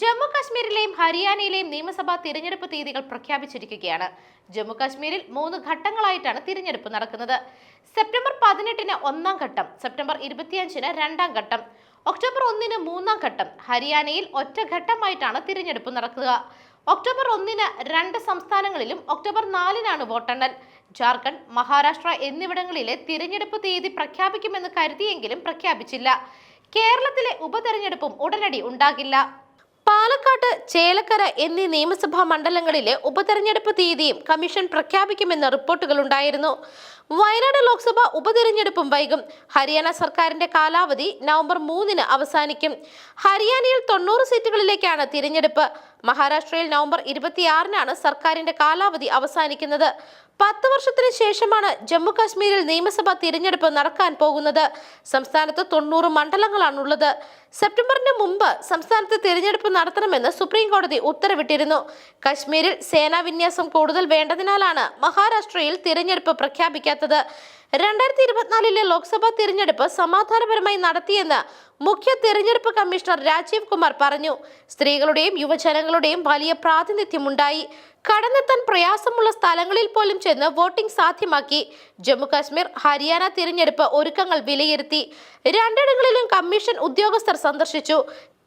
ജമ്മു കാശ്മീരിലെയും ഹരിയാനയിലെയും നിയമസഭാ തിരഞ്ഞെടുപ്പ് തീയതികൾ പ്രഖ്യാപിച്ചിരിക്കുകയാണ്. ജമ്മു കാശ്മീരിൽ മൂന്ന് ഘട്ടങ്ങളായിട്ടാണ് തിരഞ്ഞെടുപ്പ് നടക്കുന്നത്. സെപ്റ്റംബർ പതിനെട്ടിന് ഒന്നാം ഘട്ടം സെപ്റ്റംബർ ഇരുപത്തിയഞ്ചിന് രണ്ടാം ഘട്ടം ഒക്ടോബർ ഒന്നിന് മൂന്നാം ഘട്ടം ഹരിയാനയിൽ ഒറ്റ ഘട്ടമായിട്ടാണ് തിരഞ്ഞെടുപ്പ് നടക്കുക. ഒക്ടോബർ ഒന്നിന് രണ്ട് സംസ്ഥാനങ്ങളിലും ഒക്ടോബർ നാലിനാണ് വോട്ടെണ്ണൽ. ജാർഖണ്ഡ് മഹാരാഷ്ട്ര എന്നിവിടങ്ങളിലെ തിരഞ്ഞെടുപ്പ് തീയതി പ്രഖ്യാപിക്കുമെന്ന് കരുതിയെങ്കിലും പ്രഖ്യാപിച്ചില്ല. കേരളത്തിലെ ഉപതെരഞ്ഞെടുപ്പും ഉടനടി ഉണ്ടാകില്ല. പാലക്കാട് ചേലക്കര എന്നീ നിയമസഭാ മണ്ഡലങ്ങളിലെ ഉപതെരഞ്ഞെടുപ്പ് തീയതിയും കമ്മീഷൻ പ്രഖ്യാപിക്കുമെന്ന് റിപ്പോർട്ടുകളുണ്ടായിരുന്നു വയനാട് ലോക്സഭ ഉപതെരഞ്ഞെടുപ്പും വൈകും. ഹരിയാന സർക്കാരിന്റെ കാലാവധി നവംബർ മൂന്നിന് അവസാനിക്കും. ഹരിയാനയിൽ തൊണ്ണൂറ് സീറ്റുകളിലേക്കാണ് തിരഞ്ഞെടുപ്പ്. മഹാരാഷ്ട്രയിൽ നവംബർ ഇരുപത്തിയാറിനാണ് സർക്കാരിന്റെ കാലാവധി അവസാനിക്കുന്നത്. പത്ത് വർഷത്തിന് ശേഷമാണ് ജമ്മു കാശ്മീരിൽ നിയമസഭാ തിരഞ്ഞെടുപ്പ് നടക്കാൻ പോകുന്നത്. സംസ്ഥാനത്ത് തൊണ്ണൂറ് മണ്ഡലങ്ങളാണുള്ളത്. സെപ്റ്റംബറിന് മുമ്പ് സംസ്ഥാനത്ത് തിരഞ്ഞെടുപ്പ് നടത്തണമെന്ന് സുപ്രീം കോടതി ഉത്തരവിട്ടിരുന്നു. കശ്മീരിൽ സേനാ വിന്യാസം കൂടുതൽ വേണ്ടതിനാലാണ് മഹാരാഷ്ട്രയിൽ തിരഞ്ഞെടുപ്പ് പ്രഖ്യാപിക്കാത്തത്. രണ്ടായിരത്തി ഇരുപത്തിനാലിലെ ലോക്സഭാ തിരഞ്ഞെടുപ്പ് സമാധാനപരമായി നടത്തിയെന്ന് മുഖ്യ തിരഞ്ഞെടുപ്പ് കമ്മീഷണർ രാജീവ് കുമാർ പറഞ്ഞു. സ്ത്രീകളുടെയും യുവജനങ്ങളുടെയും വലിയ പ്രാതിനിധ്യമുണ്ടായി. കടന്നെത്താൻ പ്രയാസമുള്ള സ്ഥലങ്ങളിൽ പോലും ചെന്ന് വോട്ടിംഗ് സാധ്യമാക്കി. ജമ്മുകാശ്മീർ ഹരിയാന തിരഞ്ഞെടുപ്പ് ഒരുക്കങ്ങൾ വിലയിരുത്തി. രണ്ടിടങ്ങളിലും കമ്മീഷൻ ഉദ്യോഗസ്ഥർ സന്ദർശിച്ചു.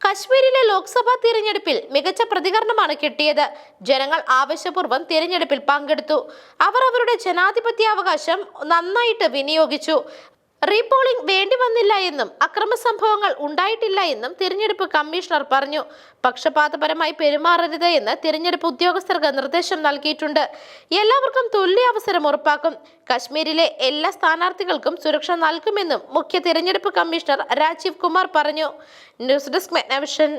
കശ്മീരിലെ ലോക്സഭാ തിരഞ്ഞെടുപ്പിൽ മികച്ച പ്രതികരണമാണ് കിട്ടിയത്. ജനങ്ങൾ ആവശ്യപൂർവം തിരഞ്ഞെടുപ്പിൽ പങ്കെടുത്തു. അവർ അവരുടെ ജനാധിപത്യാവകാശം നന്നായിട്ട് വിനിയോഗിച്ചു. റീപോളിംഗ് വേണ്ടി വന്നില്ല എന്നും അക്രമ സംഭവങ്ങൾ ഉണ്ടായിട്ടില്ല എന്നും തിരഞ്ഞെടുപ്പ് കമ്മീഷണർ പറഞ്ഞു. പക്ഷപാതപരമായി പെരുമാറരുത് എന്ന് തിരഞ്ഞെടുപ്പ് ഉദ്യോഗസ്ഥർക്ക് നിർദ്ദേശം നൽകിയിട്ടുണ്ട്. എല്ലാവർക്കും തുല്യ അവസരം ഉറപ്പാക്കും. കശ്മീരിലെ എല്ലാ സ്ഥാനാർത്ഥികൾക്കും സുരക്ഷ നൽകുമെന്നും മുഖ്യ തിരഞ്ഞെടുപ്പ് കമ്മീഷണർ രാജീവ് കുമാർ പറഞ്ഞു. News desk Meghnavision.